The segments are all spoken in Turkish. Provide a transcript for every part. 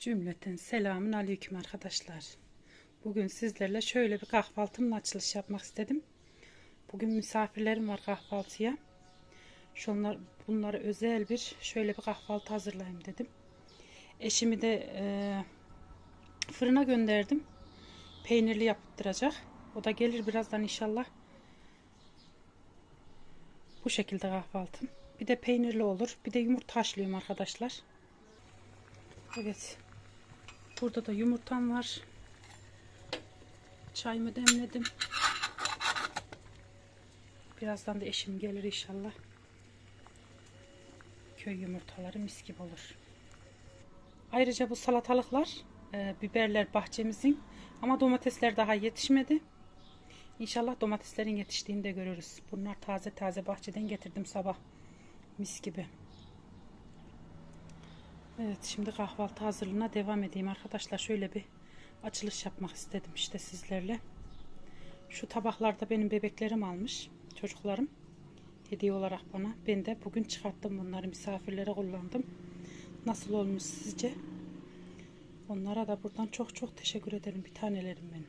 Cümleten selamun aleyküm arkadaşlar. Bugün sizlerle şöyle bir kahvaltımla açılış yapmak istedim. Bugün misafirlerim var kahvaltıya. Şunlar, bunlara özel bir şöyle bir kahvaltı hazırlayayım dedim. Eşimi de e, fırına gönderdim. Peynirli yaptıracak. O da gelir birazdan inşallah. Bu şekilde kahvaltım. Bir de peynirli olur. Bir de yumurta haşlıyorum arkadaşlar. Evet. Burada da yumurtam var. Çayımı demledim. Birazdan da eşim gelir inşallah. Köy yumurtaları mis gibi olur. Ayrıca bu salatalıklar, e, biberler bahçemizin ama domatesler daha yetişmedi. İnşallah domateslerin yetiştiğini de görürüz. Bunlar taze taze bahçeden getirdim sabah. Mis gibi. Evet şimdi kahvaltı hazırlığına devam edeyim arkadaşlar. Şöyle bir açılış yapmak istedim işte sizlerle. Şu tabaklarda benim bebeklerim almış. Çocuklarım. Hediye olarak bana. Ben de bugün çıkarttım bunları misafirlere kullandım. Nasıl olmuş sizce? Onlara da buradan çok çok teşekkür ederim. Bir tanelerim benim.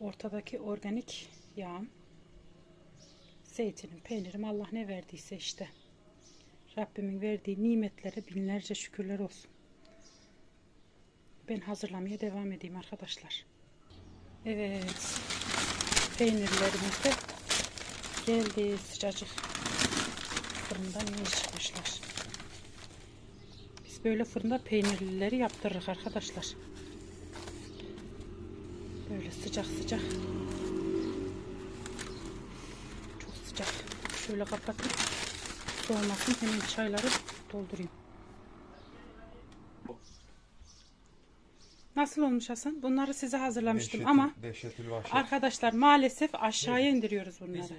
Ortadaki organik yağım. Zeytinim, peynirim Allah ne verdiyse işte. Rabbimin verdiği nimetlere binlerce şükürler olsun. Ben hazırlamaya devam edeyim arkadaşlar. Evet. Peynirlerimiz de geldi sıcacık. Fırından yeni çıkmışlar. Biz böyle fırında peynirlileri yaptırırız arkadaşlar. Böyle sıcak sıcak. Çok sıcak. Şöyle kapatayım soğumasın hemen çayları doldurayım. Nasıl olmuş Hasan? Bunları size hazırlamıştım Dehşeti- ama dehşetül vahşet. arkadaşlar maalesef aşağıya indiriyoruz bunları. Neyse.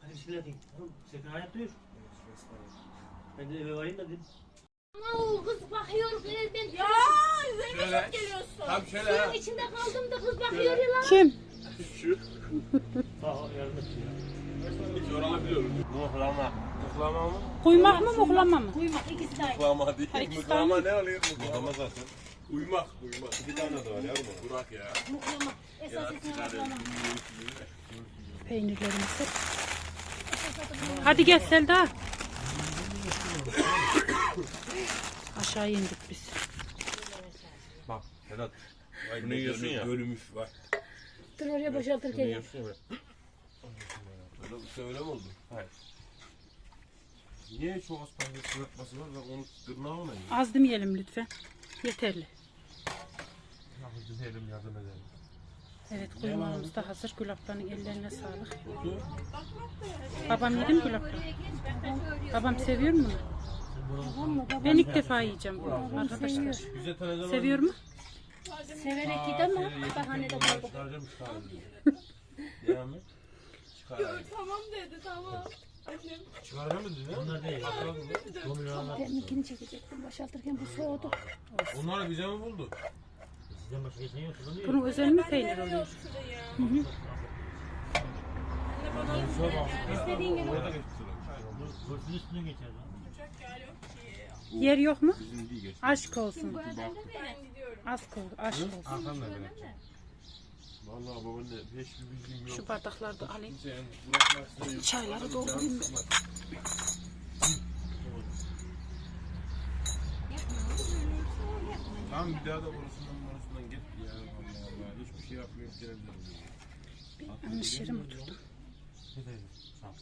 Hadi, hadi. Oğlum, Sakın hayat duyur. Ben de eve varayım da dedim. Ama kız bakıyor ben, ben Ya Zeynep Şöyle. çok geliyorsun. Tam şöyle suyun ha. içinde kaldım da kız bakıyor ya lan. Kim? Aa Muhlama. Mıhlama mı? Kuymak mı muhlama mı? Uyumak ikisi de aynı. Mıhlama değil. İkisi tane. ne oluyor? Mıhlama zaten. Uyumak, uyumak. Bir tane de var yavrum. Burak ya. Muhlama. Esas ismi muhlama. Peynirlerimizi. Hadi gel Selda. Aşağı indik biz. Bak Sedat. Bunu yiyorsun ya. Bölümüş var. Dur oraya boşaltırken yap. ya. Öyle mi oldu? Hayır. Niye şu aspanlı sırıtması var ve onu tırnağı mı yiyor? Az demeyelim lütfen. Yeterli. Yardım edelim, yardım edelim. Evet kuymağımız da hazır. Gülapların ellerine sağlık. Babam yedi mi gülapları? Babam seviyor mu bunu? Ben ilk defa yiyeceğim bunu arkadaşlar. Bize Seviyor mu? Severek yedi ama bahanede kaldı. Devam et. Çıkaracağım. Tamam dedi tamam. Annem Çıkaracağım mı dedi? Onlar değil. Dominalar. Benimkini çekecektim boşaltırken bu soğudu. Onlar bize mi buldu? Sizden başka geçen yok. Bunun özel mi peynir oluyor? sırayı. Anne bana İstediğin gibi. Bursun üstüne geçer lan. uçak yer yok ki. Yer yok mu? Aşk olsun. Ben gidiyorum. Aşk olsun. Aşk olsun. Arkamda böyle. Vallahi babaanne hiçbir bilgim yok. Şu bardakları da alayım. Çayları doldurayım ben. Tamam bir daha da orasından orasından git ya. Allah Allah. Hiçbir şey yapmıyor. Gelebilirim. Yanlış yere mi oturdum? Ol.